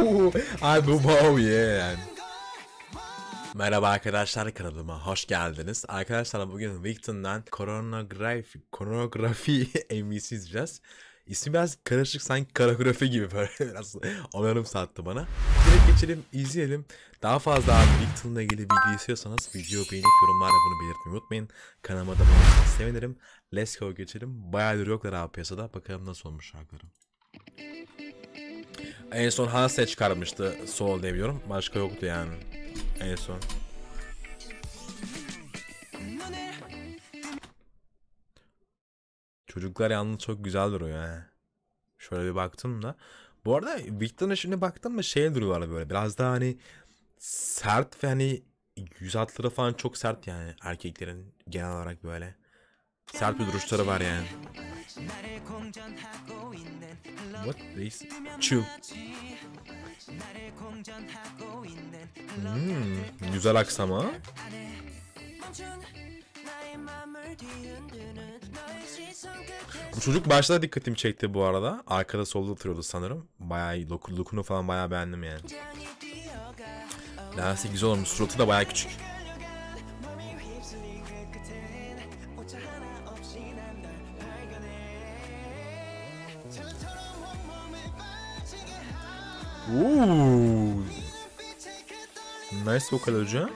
Ay bu wow yeah. Merhaba arkadaşlar kanalıma hoş geldiniz. Arkadaşlar bugün Victon'dan koronografi, koronografi MVC izleyeceğiz. İsmi biraz karışık sanki koreografi gibi böyle biraz onarım sattı bana. Direkt geçelim izleyelim. Daha fazla abi Victon'la ilgili video istiyorsanız video beğenip yorumlarla bunu belirtmeyi unutmayın. Kanalıma da olursanız sevinirim. Let's go geçelim. Bayağıdır yoklar abi piyasada. Bakalım nasıl olmuş şarkıları. En son Hanset çıkarmıştı Soul diye. Başka yoktu yani. En son. Çocuklar yalnız çok güzel duruyor ha. Şöyle bir baktım da. Bu arada Victor'ın şimdi baktım mı şey duruyorlar böyle. Biraz daha hani sert ve hani yüz hatları falan çok sert yani erkeklerin genel olarak böyle. Sert bir duruşları var yani. What this? Chill. Hmm, güzel aksama. Bu çocuk başta dikkatimi çekti bu arada. Arkada solda oturuyordu sanırım. Bayağı iyi. Look, look'unu falan bayağı beğendim yani. Lensi güzel olmuş. Suratı da bayağı küçük. Ooh. Nice vokal hocam.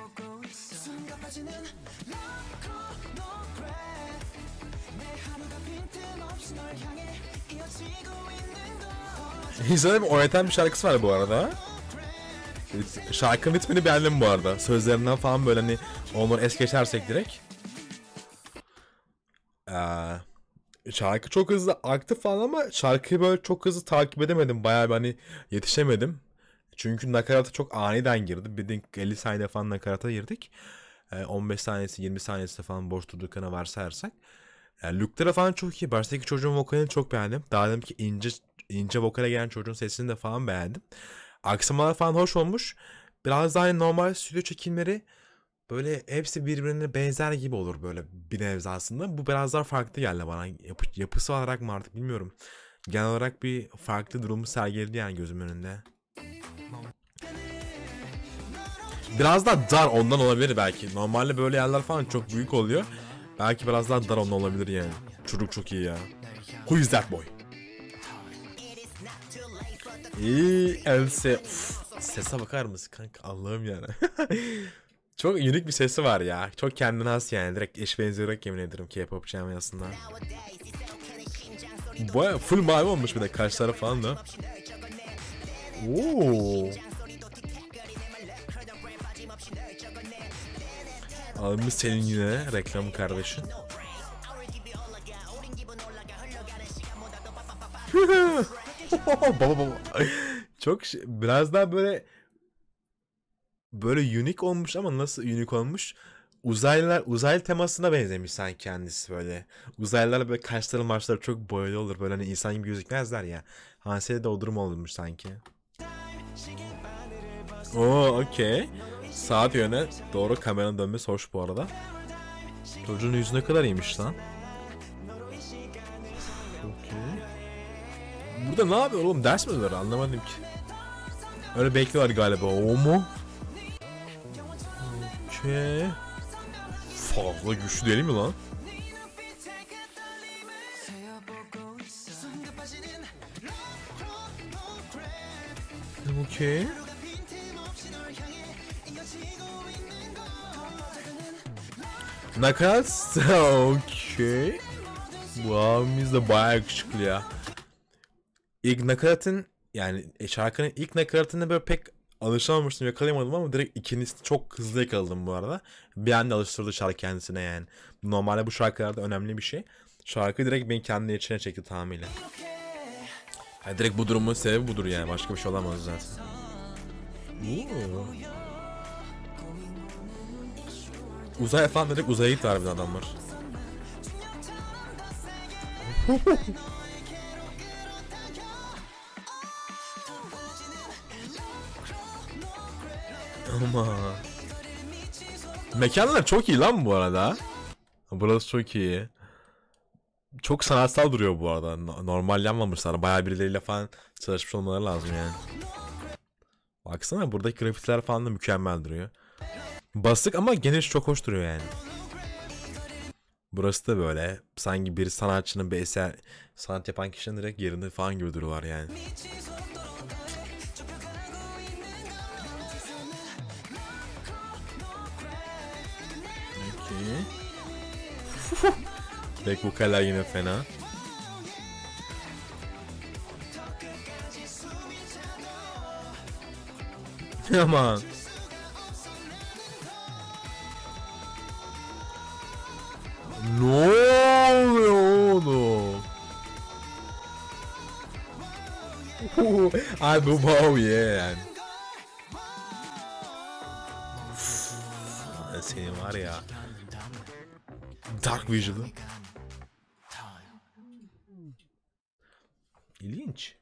İnsanın bir oynatan bir şarkısı var bu arada. Şarkının ritmini beğendim bu arada. Sözlerinden falan böyle hani onları es geçersek direkt. Ee, şarkı çok hızlı aktı falan ama şarkıyı böyle çok hızlı takip edemedim. Bayağı bir hani yetişemedim. Çünkü nakarata çok aniden girdi. Bir de 50 saniye falan nakarata girdik. Ee, 15 saniyesi 20 saniyesi falan boş durduklarına varsayarsak. Yani lookları falan çok iyi. Baştaki çocuğun vokalini çok beğendim. Daha dedim ki ince ince vokale gelen çocuğun sesini de falan beğendim. Aksamalar falan hoş olmuş. Biraz daha hani normal stüdyo çekimleri böyle hepsi birbirine benzer gibi olur böyle bir nebze aslında. Bu biraz daha farklı geldi bana. Yapı, yapısı olarak mı artık bilmiyorum. Genel olarak bir farklı durumu sergiledi yani gözümün önünde. Biraz daha dar ondan olabilir belki. Normalde böyle yerler falan çok büyük oluyor. Belki biraz daha dar ondan olabilir yani. Çocuk çok iyi ya. Who is that boy? İyi Else. Uf, sese bakar mısın kanka Allah'ım yani. çok unik bir sesi var ya. Çok kendine has yani. Direkt eş benzeyerek yemin ederim K-pop camiasında. Baya full mavi olmuş bir de kaşları falan da. Oo. Almış senin yine reklamı kardeşim. baba baba. Çok biraz daha böyle böyle unik olmuş ama nasıl unik olmuş? Uzaylılar uzaylı temasına benzemiş sanki kendisi böyle. Uzaylılar böyle kaşları marşları çok boyalı olur. Böyle hani insan gibi gözükmezler ya. Hansel'de de o durum olmuş sanki. Oo okey. Saat yöne doğru kameranın dönmesi hoş bu arada. Çocuğun yüzü ne kadar iyiymiş lan. Okey. Burada ne yapıyor oğlum? Ders mi veriyor? Anlamadım ki. Öyle bekliyorlar galiba. O mu? Okey. Fazla güçlü değil mi lan? Okey. Nakarat. Okey. Bu abimiz de bayağı yakışıklı ya. İlk nakaratın yani şarkının ilk nakaratını böyle pek alışamamıştım yakalayamadım ama direkt ikincisini çok hızlı yakaladım bu arada. Bir anda alıştırdı şarkı kendisine yani. Normalde bu şarkılarda önemli bir şey. Şarkı direkt beni kendi içine çekti tamamıyla. Yani direkt bu durumun sebebi budur yani. Başka bir şey olamaz zaten. Oo. Uzay falan dedik uzaya gitti harbiden adamlar. Ama Mekanlar çok iyi lan bu arada. Burası çok iyi. Çok sanatsal duruyor bu arada. No- Normal yanmamışlar. Bayağı birileriyle falan çalışmış olmaları lazım yani. Baksana buradaki grafitler falan da mükemmel duruyor. Basık ama geniş çok hoş duruyor yani. Burası da böyle sanki bir sanatçının bir eser sanat yapan kişinin direkt yerinde falan gibi duruyorlar yani. Peki. Back vokaller yine fena. Aman. Ne oluyor oğlum? Ay bu wow yani. Dark Vision'ı. İlginç.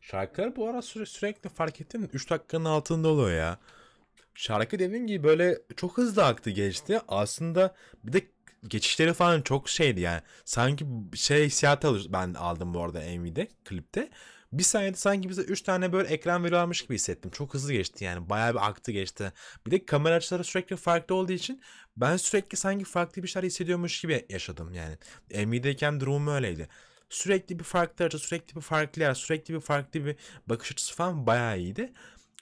Şarkılar bu ara süre, sürekli fark ettim 3 dakikanın altında oluyor ya. Şarkı dediğim gibi böyle çok hızlı aktı geçti. Aslında bir de geçişleri falan çok şeydi yani. Sanki şey hissiyatı alır ben aldım bu arada MV'de klipte. Bir saniyede sanki bize 3 tane böyle ekran veriyormuş gibi hissettim. Çok hızlı geçti yani. Bayağı bir aktı geçti. Bir de kamera açıları sürekli farklı olduğu için ben sürekli sanki farklı bir şeyler hissediyormuş gibi yaşadım yani. MV'deyken durumum öyleydi. Sürekli bir farklı açı, sürekli bir farklı yer, sürekli bir farklı bir bakış açısı falan bayağı iyiydi.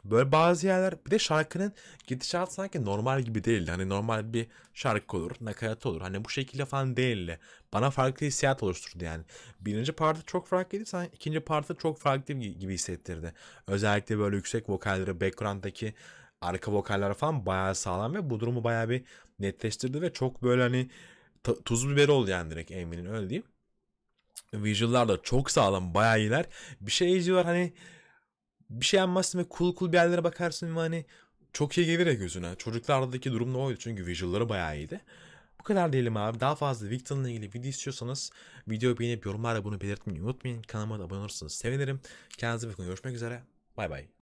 Böyle bazı yerler bir de şarkının gidişatı sanki normal gibi değildi. Hani normal bir şarkı olur, nakarat olur. Hani bu şekilde falan değildi. Bana farklı hissiyat oluşturdu yani. Birinci partı çok farklıydı. Sanki ikinci partı çok farklı gibi hissettirdi. Özellikle böyle yüksek vokalleri, background'daki arka vokaller falan bayağı sağlam ve bu durumu bayağı bir netleştirdi ve çok böyle hani tuz biberi oldu yani direkt Amy'nin öyle diyeyim. Visual'lar da çok sağlam, bayağı iyiler. Bir şey izliyorlar hani bir şey yapmazsın ve cool cool bir yerlere bakarsın ve hani çok iyi gelir ya gözüne. Çocuklardaki durum da oydu çünkü visual'ları bayağı iyiydi. Bu kadar diyelim abi. Daha fazla Victor'la ilgili video istiyorsanız videoyu beğenip yorumlarda bunu belirtmeyi unutmayın. Kanalıma da abone olursanız sevinirim. Kendinize bakın. Görüşmek üzere. Bay bay.